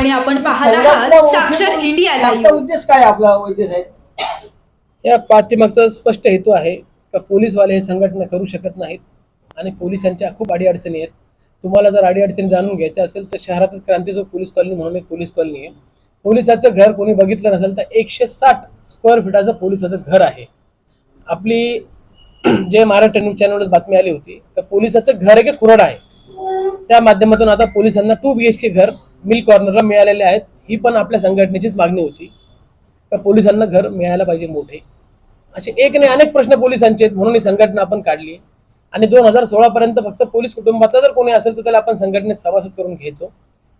आणि आपण पाहत आहात साक्षर इंडिया लाईव्ह. उद्देश काय आपला वैद्य साहेब या पाठीमागचा स्पष्ट हेतू आहे का पोलीसवाले हे संघटना करू शकत नाहीत आणि पोलिसांच्या खूप अडीअडचणी आहेत. तुम्हाला जर अडीअडचणी जाणून घ्यायच्या असेल तर शहरातच क्रांती चौक पोलीस कॉलनी म्हणून एक पोलीस कॉलनी आहे. पोलिसाचं घर कोणी बघितलं नसेल तर एकशे साठ स्क्वेअर फीटाचं पोलिसाचं घर आहे. आपली जे महाराष्ट्र न्यूज चॅनलवर बातमी आली होती तर पोलिसाचं घर एक कुरड आहे? त्या माध्यमातून आता पोलिसांना टू बी एच के घर मिल कॉर्नरला मिळालेले आहेत. ही पण आपल्या संघटनेचीच मागणी होती. तर पोलिसांना घर मिळायला पाहिजे मोठे. असे एक नाही अनेक प्रश्न पोलिसांचे आहेत. म्हणून ही संघटना आपण काढली. आणि दोन हजार सोळा पर्यंत फक्त पोलीस कुटुंबातला जर कोणी असेल तर त्याला आपण संघटनेत सभासद करून घ्यायचो.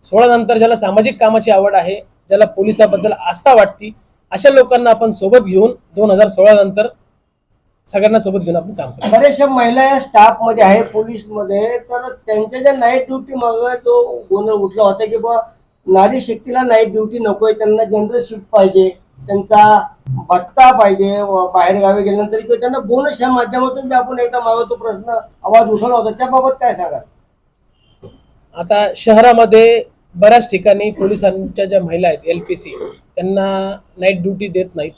सोळा नंतर ज्याला सामाजिक कामाची आवड आहे ज्याला पोलिसाबद्दल आस्था वाटती अशा लोकांना आपण सोबत घेऊन दोन हजार सोळा नंतर सगळ्यांना सोबत घेऊन आपण काम करू. बऱ्याचशा महिला या स्टाफमध्ये आहे पोलीसमध्ये तर त्यांच्या ज्या नाईट ड्युटी मग तो गोंधळ उठला होता की बा नारी शक्तीला नाईट ड्युटी नकोय त्यांना जनरल शिफ्ट पाहिजे त्यांचा भत्ता पाहिजे बाहेर गावी गेल्यानंतर किंवा त्यांना बोनस या माध्यमातून आपण एकदा मागं तो प्रश्न आवाज उठवला होता. त्याबाबत काय सांगाल? आता शहरामध्ये बऱ्याच ठिकाणी पोलिसांच्या ज्या महिला आहेत एल पी सी त्यांना नाईट ड्युटी देत नाहीत.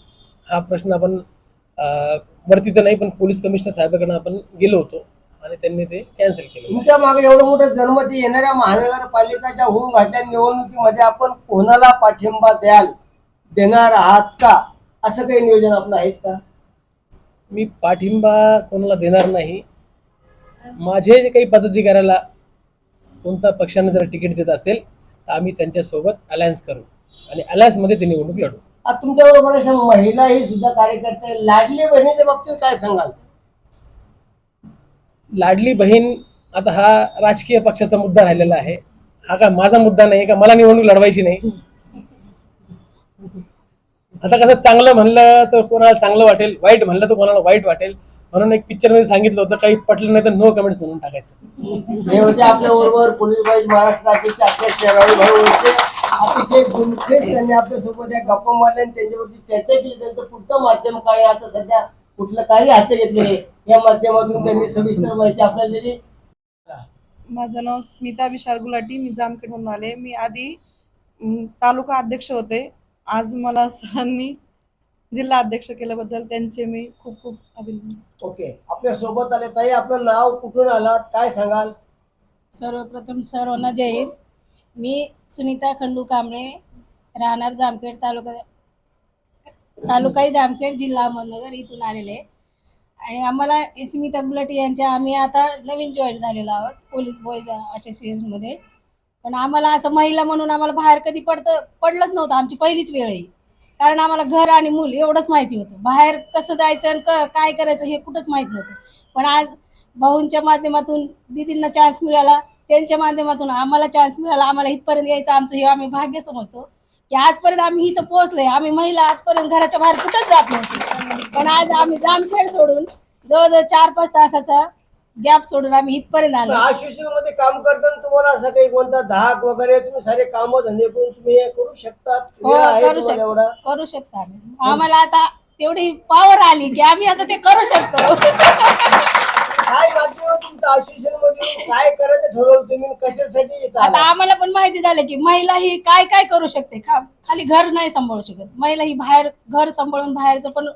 हा प्रश्न आपण वरती तर नाही पण पोलीस कमिशनर साहेबांकडे आपण गेलो होतो आणि त्यांनी ते कॅन्सल केलं. तुमच्या मागे एवढं मोठं जन्मती येणाऱ्या महानगरपालिकाच्या होऊन घातल्या निवडणुकीमध्ये आपण कोणाला पाठिंबा द्याल देणार आहात का? असं काही नियोजन आपलं आहेत का? मी पाठिंबा कोणाला देणार नाही. माझे जे काही पदाधिकाऱ्याला कोणत्या पक्षाने जर तिकीट देत असेल तर आम्ही त्यांच्यासोबत अलायन्स करू आणि अलायन्समध्ये ते निवडणूक लढू. तुमच्या बरोबर अशा महिला ही सुद्धा कार्यकर्ते लाडली बहिणीच्या बाबतीत काय सांगाल? लाडली बहीण आता हा राजकीय पक्षाचा मुद्दा राहिलेला आहे. हा काय माझा मुद्दा नाही का? मला निवडणूक लढवायची नाही. आता कसं चांगलं म्हणलं तर कोणाला चांगलं वाटेल वाईट म्हणलं तर कोणाला वाईट वाटेल. म्हणून एक पिक्चरमध्ये सांगितलं होतं काही पटलं नाही तर नो कमेंट्स म्हणून टाकायचं. हे होते आपल्या बरोबर पोलीस बाई महाराष्ट्र राज्याचे आपले शेराळी भाऊ होते. अतिशय गुणखेच त्यांनी आपल्यासोबत या गप्पा मारल्या आणि त्यांच्यावरती चर्चा केली. त्यांचं पुढचं माध्यम काय आता सध्या कुठलं काही हाती घेतले या माध्यमातून त्यांनी सविस्तर माहिती आपल्याला दिली. माझं नाव स्मिता विशाल गुलाटी. मी जामखेडहून आले. मी आधी तालुका अध्यक्ष होते. आज मला सरांनी जिल्हा अध्यक्ष केल्याबद्दल त्यांचे मी खूप खूप अभिनंदन. ओके. आपल्यासोबत आले. ताई आपलं नाव कुठून आलात? काय सांगाल? सर्वप्रथम सर्वांना जय हिंद. मी सुनीता खंडू कांबळे राहणार जामखेड तालुका तालुकाही जामखेड जिल्हा अहमदनगर इथून आलेले. आहे. आणि आम्हाला स्मिता गुलाटी यांच्या आम्ही आता नवीन जॉईन झालेलो आहोत पोलीस बॉईज असोसिएशनमध्ये पण आम्हाला असं महिला म्हणून आम्हाला बाहेर कधी पडतं पडलंच नव्हतं. आमची पहिलीच वेळ आहे. कारण आम्हाला घर आणि मूल एवढंच माहिती होतं. बाहेर कसं जायचं आणि क काय करायचं हे कुठंच माहीत नव्हतं. पण आज भाऊंच्या माध्यमातून दिदींना चान्स मिळाला. त्यांच्या माध्यमातून आम्हाला चान्स मिळाला. आम्हाला इथपर्यंत यायचं आमचं हे आम्ही भाग्य समजतो. की आजपर्यंत आम्ही इथं पोहोचलोय. आम्ही महिला आजपर्यंत घराच्या बाहेर कुठंच जात नव्हतो. पण आज आम्ही जामखेड सोडून जवळजवळ चार पाच तासाचा गॅप सोडून आम्ही इथपर्यंत आलो. आशिषणमध्ये काम करताना तुम्हाला असं काही कोणता धाक वगैरे तुम्ही सारे काम धंदे करून तुम्ही हे करू शकतात? हो करू शकतो? करू शकतो आम्ही. आम्हाला आता तेवढी पॉवर आली की आम्ही आता ते करू शकतो. काय तुमचं मध्ये काय करायचं ठरवलं तुम्ही? कशासाठी इथं आता आला? आम्हाला पण माहिती झालं की महिला ही काय काय करू शकते? खा- खाली घर नाही सांभाळू शकत. महिला ही बाहेर घर सांभाळून बाहेरचं पण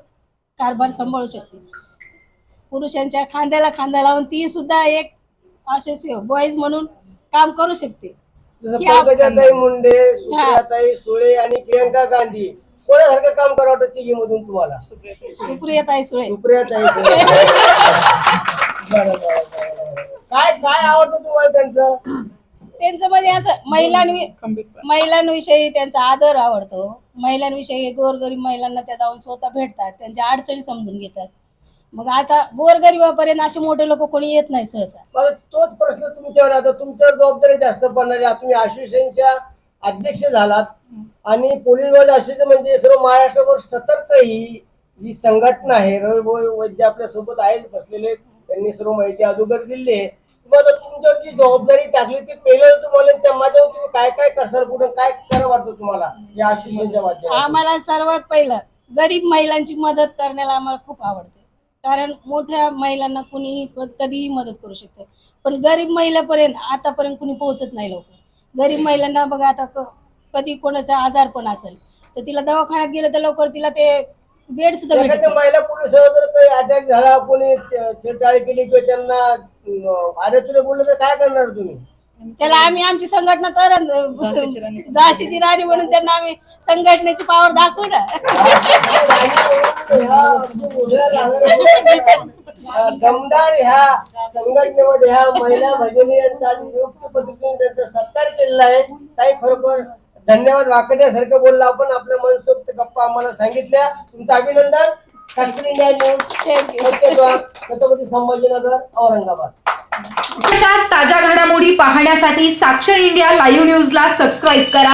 कारभार सांभाळू शकते. पुरुषांच्या खांद्याला खांदा लावून ती सुद्धा एक असे बॉईज म्हणून काम करू शकते. पंकजाताई मुंडे सुप्रियाताई सुळे आणि प्रियंका गांधी कोणासारखं काम करावं वाटतं तिघी मधून तुम्हाला? सुप्रियताई सुळे. सुप्रियाताई. काय काय आवडतं तुम्हाला त्यांचं? त्यांचं म्हणजे असं महिलांवी महिलांविषयी त्यांचा आदर आवडतो. महिलांविषयी गोरगरीब महिलांना त्या जाऊन स्वतः भेटतात. त्यांच्या अडचणी समजून घेतात. मग आता गोरगरिबापर्यंत असे मोठे लोक कोणी येत नाही सहसा. मला तोच प्रश्न तुमच्यावर आता तुमच्यावर जबाबदारी जास्त पडणार आहे. तुम्ही असोसिएशनच्या अध्यक्ष झालात. आणि पोलीस वाले असोसिएशन म्हणजे सर्व महाराष्ट्रभर सतर्क ही जी संघटना आहे. रवी वैद्य आपल्यासोबत आहेत बसलेले त्यांनी सर्व माहिती अगोदर दिली आहे. तुम्हाला तुमच्यावर जी जबाबदारी टाकली ती पहिलं तुम्हाला त्या तुम्ही काय काय करसाल कुठं काय करा वाटतं तुम्हाला या असोसिएशनच्या आम्हाला सर्वात पहिलं गरीब महिलांची मदत करण्याला आम्हाला खूप आवडते. कारण मोठ्या महिलांना कुणीही कधीही मदत करू शकते. पण गरीब महिलापर्यंत आतापर्यंत कुणी पोहोचत नाही लवकर. गरीब महिलांना बघा आता कधी कोणाचा आजार पण असेल तर तिला दवाखान्यात गेलं तर लवकर तिला ते बेड सुद्धा भेटत एखाद्या नाही. महिला जर काही अटॅक झाला कोणी छेडछाड केली किंवा त्यांना अरे तुला बोललं तर काय करणार तुम्ही? त्याला आम्ही आमची संघटना तर झाशीची राणी. म्हणून त्यांना आम्ही संघटनेची पावर दाखवू ना. दमदार ह्या संघटनेमध्ये ह्या महिला भगिनी यांचा नियुक्त पद्धतीने त्यांचा सत्कार केलेला आहे. ताई खरोखर धन्यवाद. वाकड्यासारखं बोलला आपण. आपल्या मनसोक्त गप्पा आम्हाला सांगितल्या. तुमचं अभिनंदन. साक्षरी इंडिया न्यूज. छत्रपती संभाजीनगर औरंगाबाद. अशाच ताज्या घडामोडी पाहण्यासाठी साक्षर इंडिया लाईव्ह न्यूजला सबस्क्राईब करा.